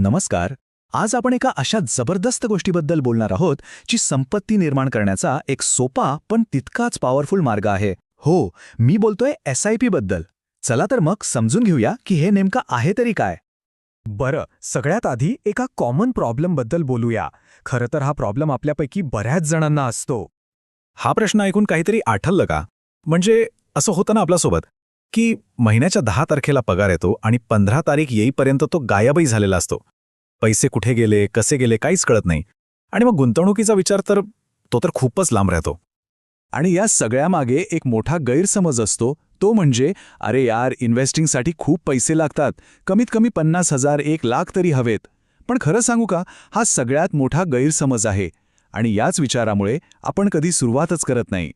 नमस्कार. आज आपण एका अशा जबरदस्त गोष्टीबद्दल बोलणार आहोत जी संपत्ती निर्माण करण्याचा एक सोपा पण तितकाच पॉवरफुल मार्ग आहे. हो मी बोलतोय एस आय पी बद्दल. चला तर मग समजून घेऊया की हे नेमकं आहे तरी काय. बरं सगळ्यात आधी एका कॉमन प्रॉब्लेमबद्दल बोलूया. खरं तर हा प्रॉब्लेम आपल्यापैकी बऱ्याच जणांना असतो. हा प्रश्न ऐकून काहीतरी आठवलं का? म्हणजे असं होतं ना आपल्यासोबत की महिन्याच्या दहा तारखेला पगार येतो आणि पंधरा तारीख येईपर्यंत तो गायबही झालेला असतो. पैसे कुठे गेले कसे गेले काहीच कळत नाही. आणि मग गुंतवणुकीचा विचार तर तो तर खूपच लांब राहतो. आणि या सगळ्यामागे एक मोठा गैरसमज असतो. तो म्हणजे अरे यार इन्व्हेस्टिंगसाठी खूप पैसे लागतात. कमीत कमी पन्नास हजार एक लाख तरी हवेत. पण खरं सांगू का हा सगळ्यात मोठा गैरसमज आहे. आणि याच विचारामुळे आपण कधी सुरुवातच करत नाही.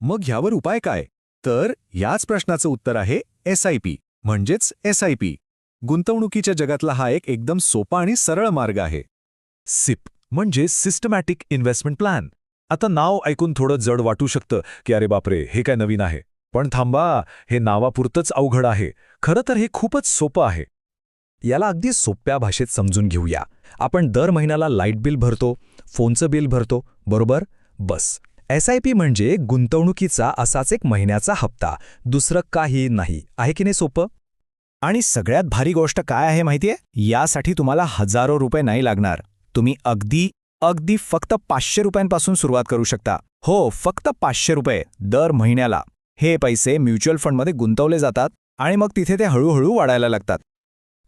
मग ह्यावर उपाय काय? तर याच प्रश्नाचं उत्तर आहे एस आय पी म्हणजेच एस आय पी गुंतवणुकीच्या जगातला हा एक एकदम सोपा आणि सरळ मार्ग आहे. सिप म्हणजे सिस्टमॅटिक इन्व्हेस्टमेंट प्लॅन आता नाव ऐकून थोडं जड वाटू शकतं की अरे बापरे हे काय नवीन आहे. पण थांबा हे नावापुरतंच अवघड आहे. खरं तर हे खूपच सोपं आहे. याला अगदी सोप्या भाषेत समजून घेऊया. आपण दर महिन्याला लाइट बिल भरतो फोनचं बिल भरतो बरोबर? बस. एस आय पी म्हणजे गुंतवणुकीचा असाच एक महिन्याचा हप्ता. दुसरं काही नाही. आहे की नाही सोपं? आणि सगळ्यात भारी गोष्ट काय आहे माहितीये? यासाठी तुम्हाला हजारो रुपये नाही लागणार. तुम्ही अगदी अगदी फक्त पाचशे रुपयांपासून सुरुवात करू शकता. हो फक्त पाचशे रुपये दर महिन्याला. हे पैसे म्युच्युअल फंडमध्ये गुंतवले जातात आणि मग तिथे ते हळूहळू वाढायला लागतात.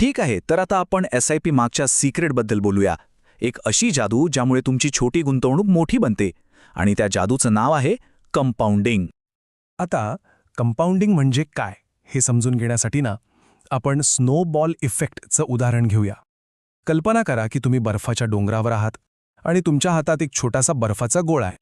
ठीक आहे तर आता आपण एस आय पी मागच्या सिक्रेटबद्दल बोलूया. एक अशी जादू ज्यामुळे तुमची छोटी गुंतवणूक मोठी बनते. आणि त्या जादूचं नाव आहे कंपाऊंडिंग. आता कंपाऊंडिंग म्हणजे काय हे समजून घेण्यासाठी ना आपण स्नोबॉल इफेक्टचं उदाहरण घेऊया. कल्पना करा की तुम्ही बर्फाच्या डोंगरावर आहात आणि तुमच्या हातात एक छोटासा बर्फाचा गोळा आहे.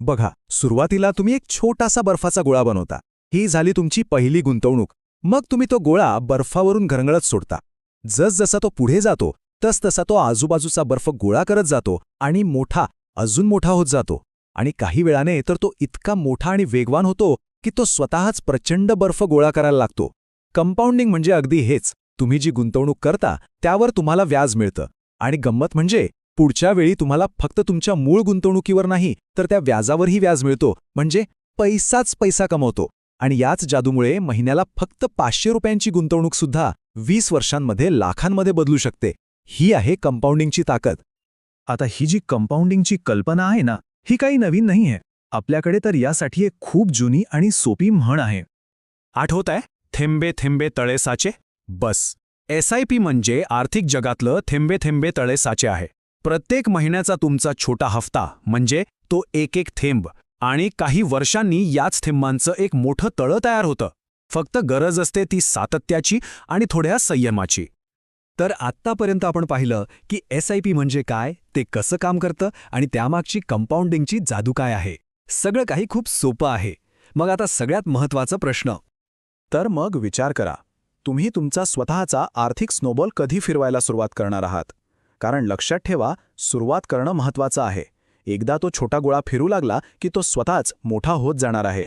बघा सुरुवातीला तुम्ही एक छोटासा बर्फाचा गोळा बनवता. ही झाली तुमची पहिली गुंतवणूक. मग तुम्ही तो गोळा बर्फावरून घरंगळत सोडता. जसजसा तो पुढे जातो तसतसा तो आजूबाजूचा बर्फ गोळा करत जातो आणि मोठा अजून मोठा होत जातो. आणि काही वेळाने तर तो इतका मोठा आणि वेगवान होतो की तो स्वतःच प्रचंड बर्फ गोळा करायला लागतो. कंपाऊंडिंग म्हणजे अगदी हेच. तुम्ही जी गुंतवणूक करता त्यावर तुम्हाला व्याज मिळतं. आणि गंमत म्हणजे पुढच्या वेळी तुम्हाला फक्त तुमच्या मूळ गुंतवणुकीवर नाही तर त्या व्याजावरही व्याज मिळतो. म्हणजे पैसाच पैसा कमवतो. आणि याच जादूमुळे महिन्याला फक्त पाचशे रुपयांची गुंतवणूक सुद्धा वीस वर्षांमध्ये लाखांमध्ये बदलू शकते. ही आहे कंपाऊंडिंगची ताकद. आता ही जी कंपाऊंडिंगची कल्पना आहे ना ही काही नवीन नाही आहे. आपल्याकडे तर यासाठी एक खूप जुनी आणि सोपी म्हण आहे. आठवत आहे थेंबे थेंबे तळे साचे? बस. एस आय पी म्हणजे आर्थिक जगातलं थेंबे थेंबे तळे साचे आहे. प्रत्येक महिन्याचा तुमचा छोटा हफ्ता म्हणजे तो एक एक थेंब आणि काही वर्षांनी याच थेंबांचं एक मोठं तळं तयार होतं. फक्त गरज असते ती सातत्याची आणि थोड्या संयमाची. तर आत्तापर्यंत आपण पाहिलं की एस आय पी म्हणजे काय ते कसं काम करतं आणि त्यामागची कंपाऊंडिंगची जादू काय आहे. सगळं काही खूप सोपं आहे. मग आता सगळ्यात महत्त्वाचा प्रश्न. तर मग विचार करा. तुम्ही तुमचा स्वतःचा आर्थिक स्नोबॉल कधी फिरवायला सुरुवात करणार आहात? कारण लक्षात ठेवा सुरुवात करणं महत्त्वाचं आहे. एकदा तो छोटा गोळा फिरू लागला की तो स्वतःच मोठा होत जाणार आहे.